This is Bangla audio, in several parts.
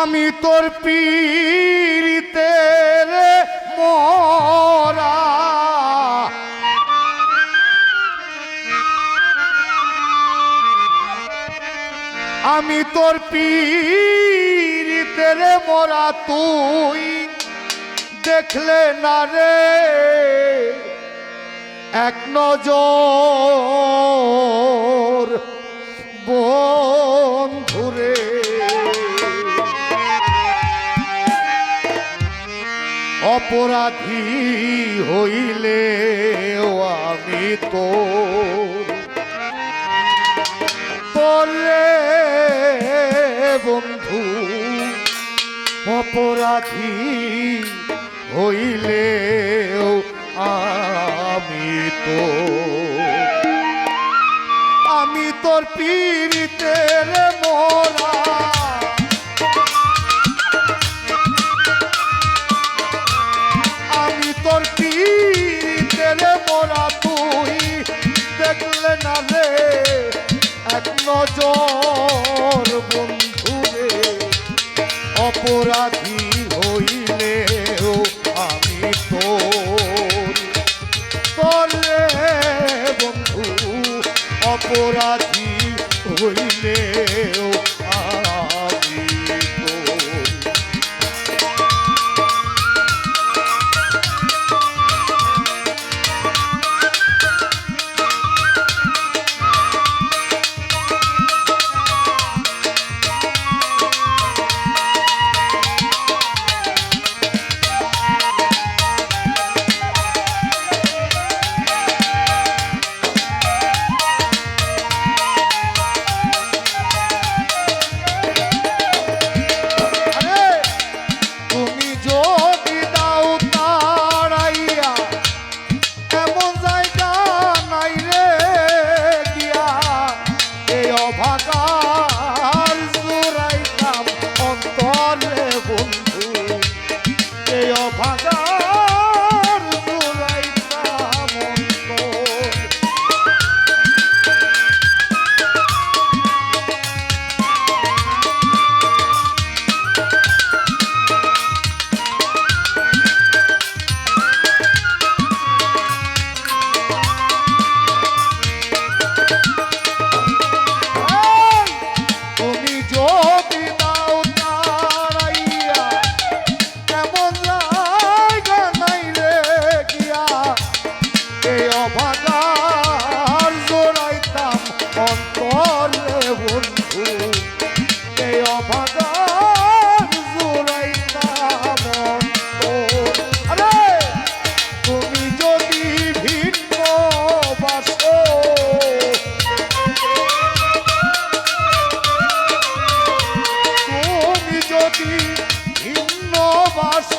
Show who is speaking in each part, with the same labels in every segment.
Speaker 1: আমি তোর পীড়িতে রে মরা। আমি তোর পীড়িতে রে মরা, তুই দেখলে না রে। এক নজর বন্ধুরে অপরাধী হইলে আমি তো। তোরে বন্ধু অপরাধী হইলে আমি তো। আমি তোর পীড়িতের মোরা এক নজর বন্ধু রে অপরাধী হইলেও আমি তো তোরে বন্ধু অপরাধী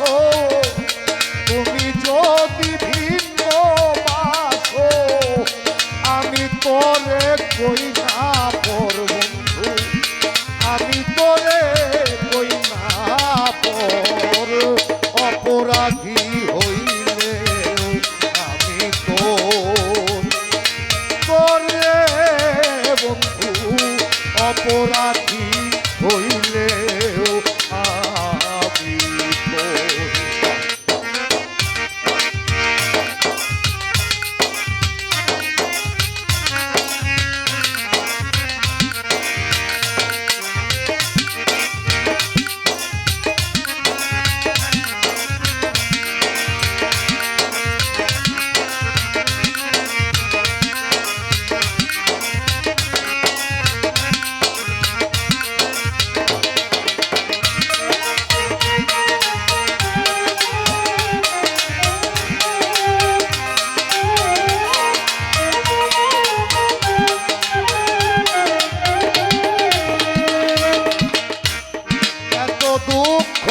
Speaker 1: বাসো দুঃখ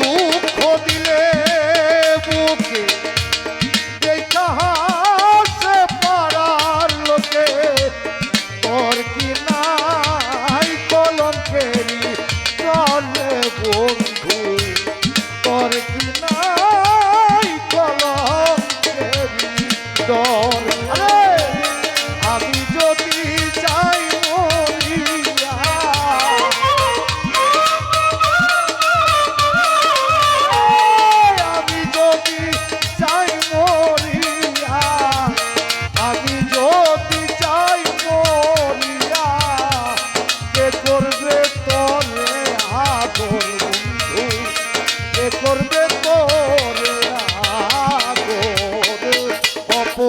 Speaker 1: দুঃখ দিলে বুকে হাসে পাড়ার লোকে তোর কি নাই কলম ফেরি চলে বুকে।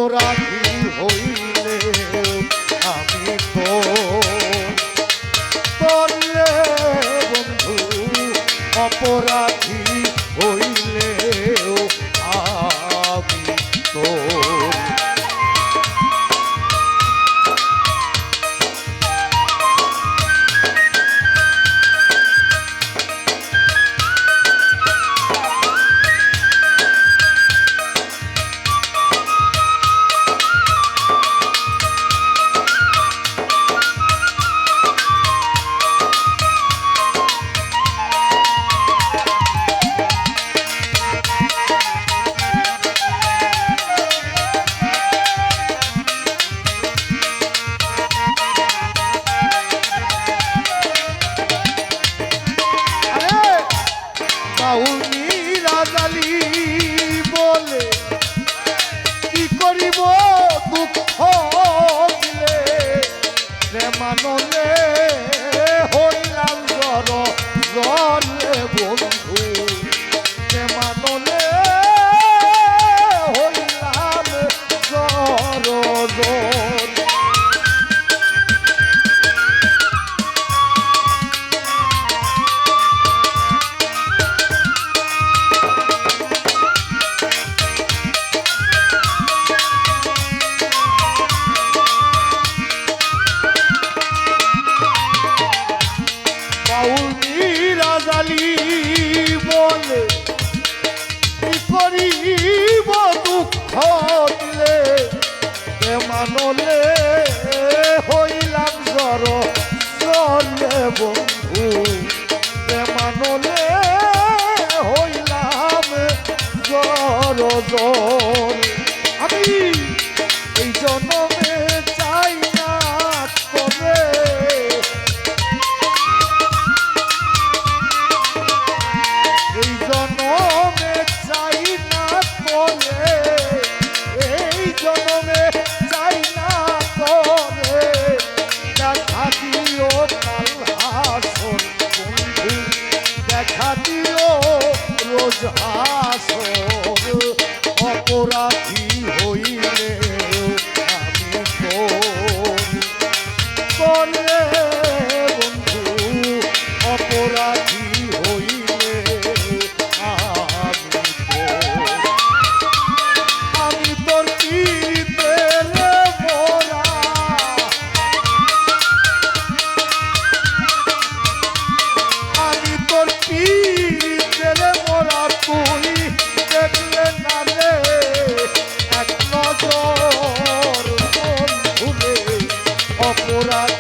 Speaker 1: llorar 아우 নজর আমি এই জন্মে চাই না করে এই জন্মে চাই না করে এই জন্মে চাই না করে দেখা দিও কাল হাসন দেখা দিও রোজ হাস Murat.